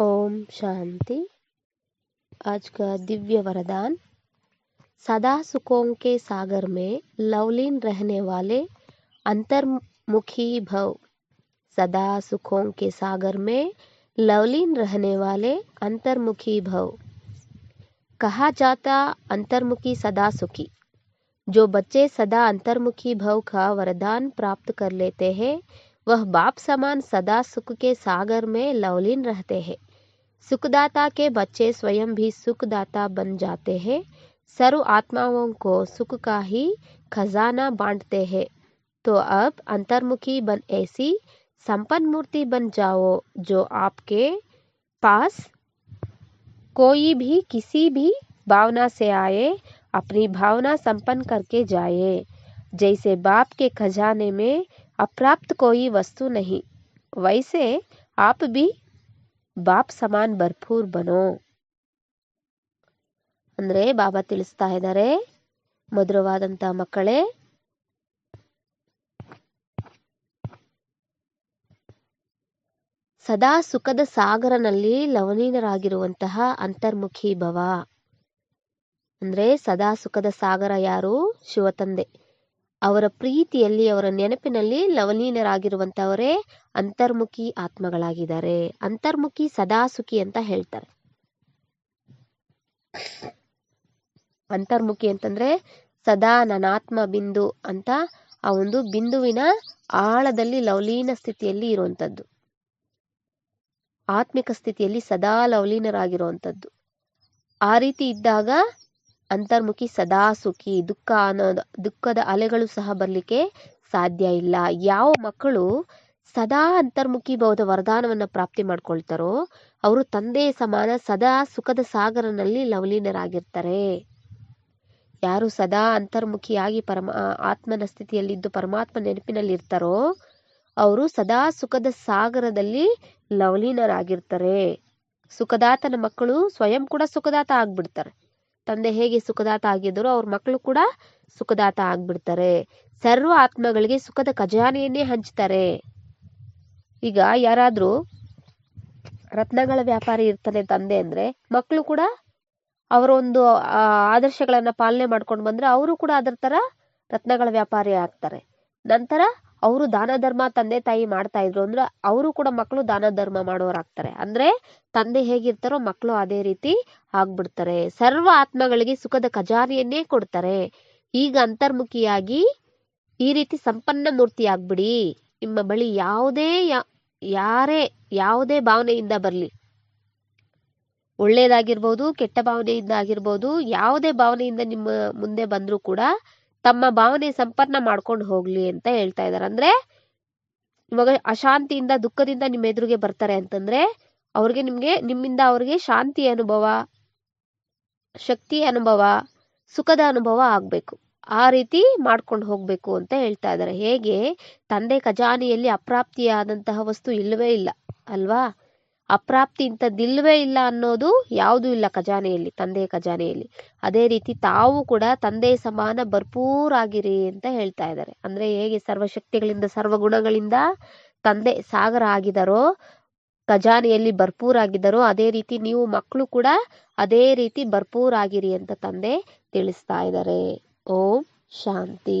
ओम शांति। आज का दिव्य वरदान, सदा सुखों के सागर में लवलीन रहने वाले अंतर्मुखी भव, सदा सुखों के सागर में लवलीन रहने वाले अंतर्मुखी भव। कहा जाता अंतर्मुखी सदा सुखी। जो बच्चे सदा अंतर्मुखी भव का वरदान प्राप्त कर लेते हैं, वह बाप समान सदा सुख के सागर में लवलीन रहते हैं। सुखदाता के बच्चे स्वयं भी सुखदाता बन जाते हैं। सर्व आत्माओं को सुख का ही खजाना बांटते हैं। तो अब अंतर्मुखी बन ऐसी संपन्न मूर्ति बन जाओ जो आपके पास कोई भी किसी भी भावना से आए, अपनी भावना संपन्न करके जाए। जैसे बाप के खजाने में अप्राप्त कोई वस्तु नहीं, वैसे आप भी ಬಾಪ್ ಸಮಾನ್ ಭರ್ಪೂರ್ ಬನೋ. ಅಂದ್ರೆ ಬಾಬಾ ತಿಳಿಸ್ತಾ ಇದ್ದಾರೆ, ಮಧುರವಾದಂತ ಮಕ್ಕಳೇ. ಸದಾ ಸುಖದ ಸಾಗರನಲ್ಲಿ ಲವನೀನರಾಗಿರುವಂತಹ ಅಂತರ್ಮುಖಿ ಭವ. ಅಂದ್ರೆ ಸದಾ ಸುಖದ ಸಾಗರ ಯಾರು? ಶಿವತಂದೆ. ಅವರ ಪ್ರೀತಿಯಲ್ಲಿ, ಅವರ ನೆನಪಿನಲ್ಲಿ ಲವಲೀನರಾಗಿರುವಂತವರೇ ಅಂತರ್ಮುಖಿ ಆತ್ಮಗಳಾಗಿದ್ದಾರೆ. ಅಂತರ್ಮುಖಿ ಸದಾ ಸುಖಿ ಅಂತ ಹೇಳ್ತಾರೆ. ಅಂತರ್ಮುಖಿ ಅಂತಂದ್ರೆ ಸದಾ ನನಾತ್ಮ ಬಿಂದು ಅಂತ ಆ ಒಂದು ಬಿಂದುವಿನ ಆಳದಲ್ಲಿ ಲವಲೀನ ಸ್ಥಿತಿಯಲ್ಲಿ ಇರುವಂತದ್ದು. ಆತ್ಮಿಕ ಸ್ಥಿತಿಯಲ್ಲಿ ಸದಾ ಲವಲೀನರಾಗಿರುವಂತದ್ದು. ಆ ರೀತಿ ಇದ್ದಾಗ ಅಂತರ್ಮುಖಿ ಸದಾ ಸುಖಿ. ದುಃಖ ಅನ್ನೋದು ದುಃಖದ ಅಲೆಗಳು ಸಹ ಬರಲಿಕ್ಕೆ ಸಾಧ್ಯ ಇಲ್ಲ. ಯಾವ ಮಕ್ಕಳು ಸದಾ ಅಂತರ್ಮುಖಿ ಬೌದ್ಧ ವರದಾನವನ್ನ ಪ್ರಾಪ್ತಿ ಮಾಡ್ಕೊಳ್ತಾರೋ, ಅವರು ತಂದೆ ಸಮಾನ ಸದಾ ಸುಖದ ಸಾಗರನಲ್ಲಿ ಲವಲೀನರಾಗಿರ್ತಾರೆ. ಯಾರು ಸದಾ ಅಂತರ್ಮುಖಿಯಾಗಿ ಪರಮ ಆತ್ಮನ ಸ್ಥಿತಿಯಲ್ಲಿದ್ದು ಪರಮಾತ್ಮ ನೆನಪಿನಲ್ಲಿ ಇರ್ತಾರೋ ಅವರು ಸದಾ ಸುಖದ ಸಾಗರದಲ್ಲಿ ಲವಲೀನರಾಗಿರ್ತಾರೆ. ಸುಖದಾತನ ಮಕ್ಕಳು ಸ್ವಯಂ ಕೂಡ ಸುಖದಾತ ಆಗ್ಬಿಡ್ತಾರೆ. ತಂದೆ ಹೇಗೆ ಸುಖದಾತ ಆಗಿದ್ದರೋ ಅವ್ರ ಮಕ್ಕಳು ಕೂಡ ಸುಖದಾತ ಆಗ್ಬಿಡ್ತಾರೆ. ಸರ್ವ ಆತ್ಮಗಳಿಗೆ ಸುಖದ ಖಜಾನೆಯನ್ನೇ ಹಂಚ್ತಾರೆ. ಈಗ ಯಾರಾದ್ರೂ ರತ್ನಗಳ ವ್ಯಾಪಾರಿ ಇರ್ತಾನೆ ತಂದೆ ಅಂದ್ರೆ ಮಕ್ಕಳು ಕೂಡ ಅವರ ಒಂದು ಆದರ್ಶಗಳನ್ನ ಪಾಲನೆ ಮಾಡ್ಕೊಂಡು ಬಂದ್ರೆ ಅವರು ಕೂಡ ಅದರ ತರ ರತ್ನಗಳ ವ್ಯಾಪಾರಿ ಆಗ್ತಾರೆ. ನಂತರ ಅವರು ದಾನ ಧರ್ಮ ತಂದೆ ತಾಯಿ ಮಾಡ್ತಾ ಇದ್ರು ಅಂದ್ರೆ ಅವರು ಕೂಡ ಮಕ್ಕಳು ದಾನ ಧರ್ಮ ಮಾಡೋರಾಗ್ತಾರೆ. ಅಂದ್ರೆ ತಂದೆ ಹೇಗಿರ್ತಾರೋ ಮಕ್ಕಳು ಅದೇ ರೀತಿ ಆಗ್ಬಿಡ್ತಾರೆ. ಸರ್ವ ಆತ್ಮಗಳಿಗೆ ಸುಖದ ಖಜಾನೆಯನ್ನೇ ಕೊಡ್ತಾರೆ. ಈಗ ಅಂತರ್ಮುಖಿಯಾಗಿ ಈ ರೀತಿ ಸಂಪನ್ನ ಮೂರ್ತಿ ಆಗ್ಬಿಡಿ. ನಿಮ್ಮ ಬಳಿ ಯಾವುದೇ ಯಾರೇ, ಯಾವುದೇ ಭಾವನೆಯಿಂದ ಬರಲಿ. ಒಳ್ಳೇದಾಗಿರ್ಬೋದು, ಕೆಟ್ಟ ಭಾವನೆಯಿಂದ ಆಗಿರ್ಬೋದು, ಯಾವುದೇ ಭಾವನೆಯಿಂದ ನಿಮ್ಮ ಮುಂದೆ ಬಂದರೂ ಕೂಡ ತಮ್ಮ ಭಾವನೆ ಸಂಪನ್ನ ಮಾಡ್ಕೊಂಡು ಹೋಗ್ಲಿ ಅಂತ ಹೇಳ್ತಾ ಇದ್ದಾರೆ ಅಂದ್ರೆ ಇವಾಗ ಅಶಾಂತಿಯಿಂದ, ದುಃಖದಿಂದ ನಿಮ್ಮ ಎದುರಿಗೆ ಬರ್ತಾರೆ ಅಂತಂದ್ರೆ ಅವ್ರಿಗೆ ನಿಮ್ಗೆ, ನಿಮ್ಮಿಂದ ಅವ್ರಿಗೆ ಶಾಂತಿ ಅನುಭವ, ಶಕ್ತಿ ಅನುಭವ, ಸುಖದ ಅನುಭವ ಆಗ್ಬೇಕು. ಆ ರೀತಿ ಮಾಡ್ಕೊಂಡು ಹೋಗ್ಬೇಕು ಅಂತ ಹೇಳ್ತಾ ಇದ್ದಾರೆ ಹೇಗೆ? ತಂದೆ ಖಜಾನೆಯಲ್ಲಿ ಅಪ್ರಾಪ್ತಿಯಾದಂತಹ ವಸ್ತು ಇಲ್ಲವೇ ಇಲ್ಲ, ಅಲ್ವಾ? ಅಪ್ರಾಪ್ತಿ ಇಂಥದ್ದಿಲ್ಲವೇ ಇಲ್ಲ ಅನ್ನೋದು ಯಾವುದೂ ಇಲ್ಲ ಖಜಾನೆಯಲ್ಲಿ, ತಂದೆಯ ಖಜಾನೆಯಲ್ಲಿ. ಅದೇ ರೀತಿ ತಾವು ಕೂಡ ತಂದೆ ಸಮಾನ ಭರ್ಪೂರಾಗಿರಿ ಅಂತ ಹೇಳ್ತಾ ಇದ್ದಾರೆ. ಅಂದ್ರೆ ಹೇಗೆ ಸರ್ವಶಕ್ತಿಗಳಿಂದ, ಸರ್ವಗುಣಗಳಿಂದ ತಂದೆ ಸಾಗರ ಆಗಿದ್ದಾರೋ ಖಜಾನೆಯಲ್ಲಿ ಭರ್ಪೂರಾಗಿದ್ದಾರೋ ಅದೇ ರೀತಿ ನೀವು ಮಕ್ಕಳು ಕೂಡ ಅದೇ ರೀತಿ ಭರ್ಪೂರಾಗಿರಿ ಅಂತ ತಂದೆ ತಿಳಿಸ್ತಾ ಇದ್ದಾರೆ. ಓಂ ಶಾಂತಿ.